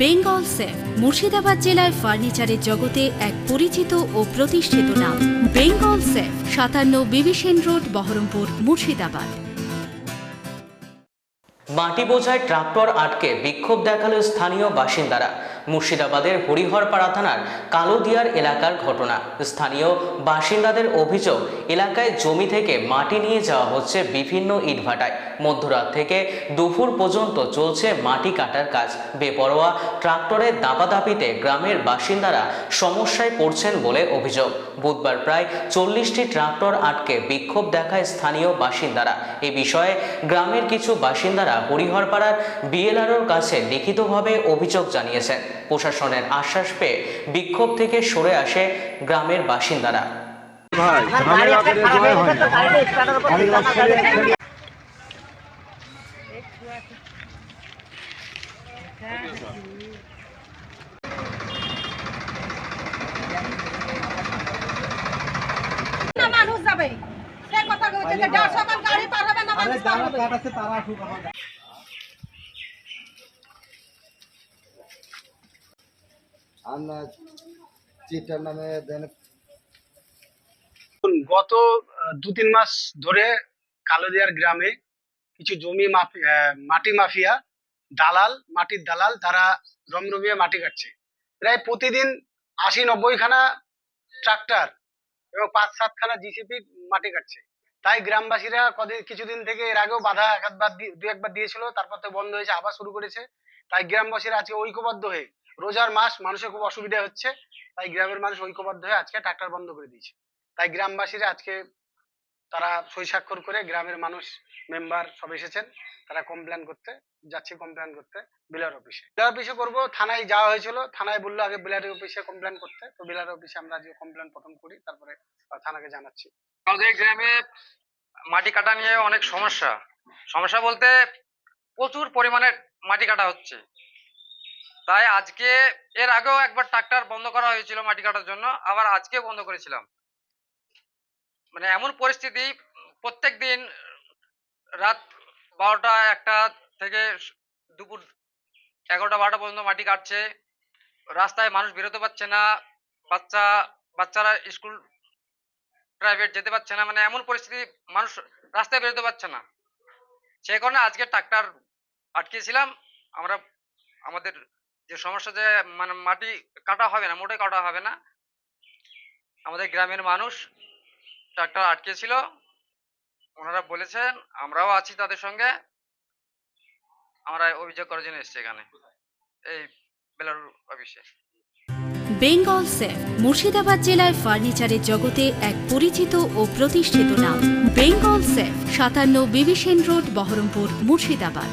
Bengal safe, Murshidabad জেলায় ফার্নিচারের জগতে এক পরিচিত ও প্রতিষ্ঠিত নাম। বেঙ্গল সেফ, সাতান্ন বিবিসেন রোড, বহরমপুর, মুর্শিদাবাদ। মাটি বোঝায় ট্রাক্টর আটকে, বিক্ষোভ দেখাল স্থানীয় বাসিন্দারা। মুর্শিদাবাদের হরিহরপাড়া থানার কালোদিয়ার এলাকার ঘটনা। স্থানীয় বাসিন্দাদের অভিযোগ, এলাকায় জমি থেকে মাটি নিয়ে যাওয়া হচ্ছে বিভিন্ন ইটভাটায়। মধ্যরাত থেকে দুপুর পর্যন্ত চলছে মাটি কাটার কাজ। বেপরোয়া ট্রাক্টরের দাপাদাপিতে গ্রামের বাসিন্দারা সমস্যায় পড়ছেন বলে অভিযোগ। বুধবার প্রায় চল্লিশটি ট্রাক্টর আটকে বিক্ষোভ দেখায় স্থানীয় বাসিন্দারা। এ বিষয়ে গ্রামের কিছু বাসিন্দারা হরিহরপাড়ার বিএলআরওর কাছে লিখিতভাবে অভিযোগ জানিয়েছেন। প্রশাসনের আশ্বাস পেয়ে বিক্ষোভ থেকে সরে আসে গ্রামের বাসিন্দারা। মানুষ যাবে। সে কথা সকাল গাড়ি পার হবে না মানুষ পার হবে। গত দু তিন মাস ধরে কালোদিয়ার গ্রামে কিছু জমি মাটি মাফিয়া, দালাল, মাটির দালাল, তারা রমরমিয়ে মাটি কাটছে। প্রায় প্রতিদিন আশি নব্বই খানা ট্রাক্টর এবং পাঁচ সাতখানা জিসিপি মাটি কাটছে। তাই গ্রামবাসীরা কদিন, কিছুদিন থেকে এর আগেও বাধা এক দু একবার দিয়েছিল, তারপর তো বন্ধ হয়েছে, আবার শুরু করেছে। তাই গ্রামবাসীরা আজকে ঐক্যবদ্ধ হয়ে রোজার মাস মানুষের খুব অসুবিধা হচ্ছে, তাই গ্রামের মানুষ ঐক্যবদ্ধ হয়ে আজকে ট্রাক্টর বন্ধ করে দিয়েছে। তাই গ্রামবাসীরা আজকে তারা সই স্বাক্ষর করে গ্রামের মানুষ, মেম্বার সব এসেছেন, তারা কমপ্লেন করতে, যাচ্ছে কমপ্লেন করতে বিলার অফিসে বিলার অফিসে করব, থানায় যাওয়া হয়েছিল, থানায় বলল আগে বিলার অফিসে কমপ্লেন করতে, তো বিলার অফিসে আমরা আজকে কমপ্লেন প্রথম করি, তারপরে থানাকে জানাচ্ছি। আমাদের গ্রামে মাটি কাটা নিয়ে অনেক সমস্যা। সমস্যা বলতে প্রচুর পরিমাণে মাটি কাটা হচ্ছে। তাই আজকে এর আগেও একবার ট্রাক্টর বন্ধ করা হয়েছিল মাটি কাটার জন্য, আবার আজকে বন্ধ করেছিলাম। মানে এমন পরিস্থিতি প্রত্যেক দিন রাত বারোটা একটা থেকে দুপুর এগারোটা বারোটা পর্যন্ত মাটি কাটছে। রাস্তায় মানুষ বেরোতে পারছে না, বাচ্চা, বাচ্চারা স্কুল প্রাইভেট যেতে পারছে না মানে এমন পরিস্থিতি মানুষ রাস্তায় বেরোতে পারছে না। সেই কারণে আজকে ট্রাক্টর আটকেছিলাম আমরা, আমাদের যে সমস্যা যে মানে মাটি কাটা হবে না মোটে কাটা হবে না। আমাদের গ্রামের মানুষ ট্রাক্টর আটকেছিল ওনারা বলেছেন, আমরাও আছি তাদের সঙ্গে। আমরা অভিযোগ করার জন্য এসেছি এখানে। এই বেলার অফিসে। বেঙ্গল সেফ, মুর্শিদাবাদ জেলায় ফার্নিচারের জগতে এক পরিচিত ও প্রতিষ্ঠিত নাম। বেঙ্গল সেফ, সাতান্ন বিবিসেন রোড, বহরমপুর, মুর্শিদাবাদ।